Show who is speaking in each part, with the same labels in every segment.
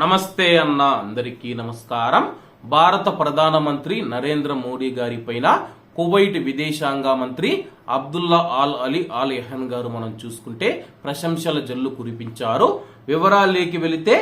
Speaker 1: నమస్తే అన్న అందరికీ నమస్కారం. భారత ప్రధానమంత్రి నరేంద్ర మోడీ గారి పైన కువైట్ విదేశాంగ మంత్రి Abdullah al Ali al Yahya గారు మనం చూసుకుంటే ప్రశంసల జల్లు కురిపించారు. వివరాల్లోకి వెళితే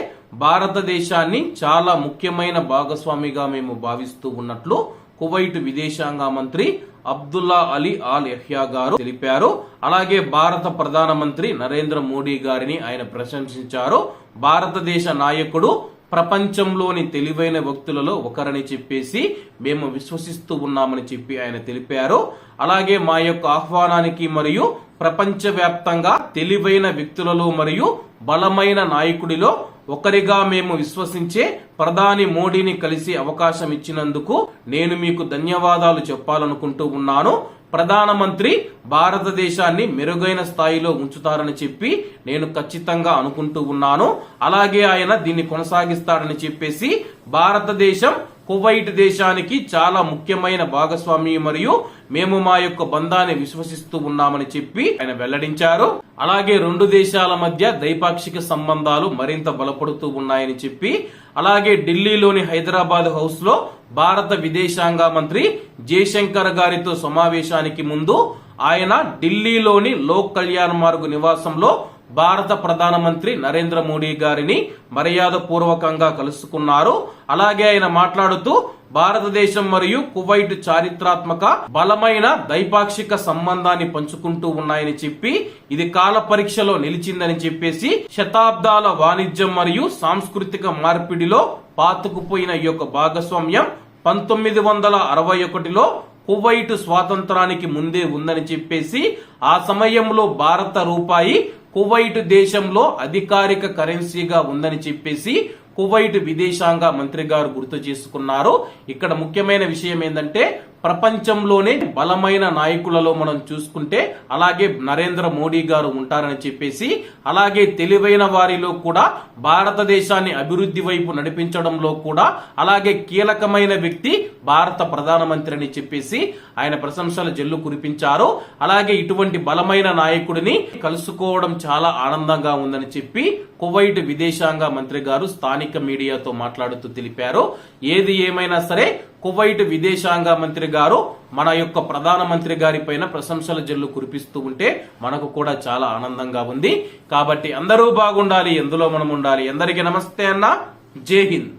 Speaker 1: భారతదేశాన్ని చాలా ముఖ్యమైన భాగస్వామిగా మేము భావిస్తూ ఉన్నట్లు కువైట్ విదేశాంగ మంత్రి అబ్దుల్లా అలీ ఆల్ యహ్యా గారు తెలిపారు. అలాగే భారత ప్రధానమంత్రి నరేంద్ర మోడీ గారిని ఆయన ప్రశంసించారు. భారతదేశ నాయకుడు ప్రపంచంలోని తెలివైన వ్యక్తులలో ఒకరని చెప్పేసి మేము విశ్వసిస్తూ ఉన్నామని చెప్పి ఆయన తెలిపారు. అలాగే మా యొక్క ఆహ్వానానికి మరియు ప్రపంచవ్యాప్తంగా తెలివైన వ్యక్తులలో మరియు బలమైన నాయకుడిలో ఒకరిగా మేము విశ్వసించే ప్రధాని మోడీని కలిసి అవకాశం ఇచ్చినందుకు నేను మీకు ధన్యవాదాలు చెప్పాలనుకుంటూ ఉన్నాను. ప్రధానమంత్రి భారతదేశాన్ని మెరుగైన స్థాయిలో ఉంచుతారని చెప్పి నేను ఖచ్చితంగా అనుకుంటూ ఉన్నాను. అలాగే ఆయన దీన్ని కొనసాగిస్తాడని చెప్పేసి భారతదేశం కువైట్ దేశానికి చాలా ముఖ్యమైన భాగస్వామి మరియు మేము మా యొక్క బంధాన్ని విశ్వసిస్తూ ఉన్నామని చెప్పి ఆయన వెల్లడించారు. అలాగే రెండు దేశాల మధ్య ద్వైపాక్షిక సంబంధాలు మరింత బలపడుతూ ఉన్నాయని చెప్పి అలాగే ఢిల్లీలోని హైదరాబాద్ హౌస్లో భారత విదేశాంగ మంత్రి జయశంకర్ గారితో సమావేశానికి ముందు ఆయన ఢిల్లీలోని లోక్ కళ్యాణ్ మార్గ్ నివాసంలో భారత ప్రధానమంత్రి నరేంద్ర మోడీ గారిని మర్యాద పూర్వకంగా కలుసుకున్నారు. అలాగే ఆయన మాట్లాడుతూ భారతదేశం మరియు కువైట్ చారిత్రాత్మక బలమైన ద్వైపాక్షిక సంబంధాన్ని పంచుకుంటూ ఉన్నాయని చెప్పి ఇది కాల పరీక్షలో నిలిచిందని చెప్పేసి శతాబ్దాల వాణిజ్యం మరియు సాంస్కృతిక మార్పిడిలో పాతుకుపోయిన ఈ యొక్క భాగస్వామ్యం పంతొమ్మిది వందల అరవై ఒకటిలో కువైట్ స్వాతంత్రానికి ముందే ఉందని చెప్పేసి ఆ సమయంలో భారత రూపాయి కువైట్ దేశంలో అధికారిక కరెన్సీగా ఉందని చెప్పేసి కువైట్ విదేశాంగ మంత్రి గారు గుర్తు చేసుకున్నారు. ఇక్కడ ముఖ్యమైన విషయం ఏంటంటే ప్రపంచంలోనే బలమైన నాయకులలో మనం చూసుకుంటే అలాగే నరేంద్ర మోడీ గారు ఉంటారని చెప్పేసి అలాగే తెలివైన వారిలో కూడా భారతదేశాన్ని అభివృద్ధి వైపు నడిపించడంలో కూడా అలాగే కీలకమైన వ్యక్తి భారత ప్రధానమంత్రి అని చెప్పేసి ఆయన ప్రశంసల జల్లు కురిపించారు. అలాగే ఇటువంటి బలమైన నాయకుడిని కలుసుకోవడం చాలా ఆనందంగా ఉందని చెప్పి కువైట్ విదేశాంగ మంత్రి గారు స్థానిక మీడియాతో మాట్లాడుతూ తెలిపారు. ఏది ఏమైనా సరే కువైట్ విదేశాంగ మంత్రి గారు మన యొక్క ప్రధానమంత్రి గారి పైన ప్రశంసల జల్లు కురిపిస్తూ ఉంటే మనకు కూడా చాలా ఆనందంగా ఉంది. కాబట్టి అందరూ బాగుండాలి ఎందులో మనం ఉండాలి? అందరికీ నమస్తే అన్న. జై హింద్.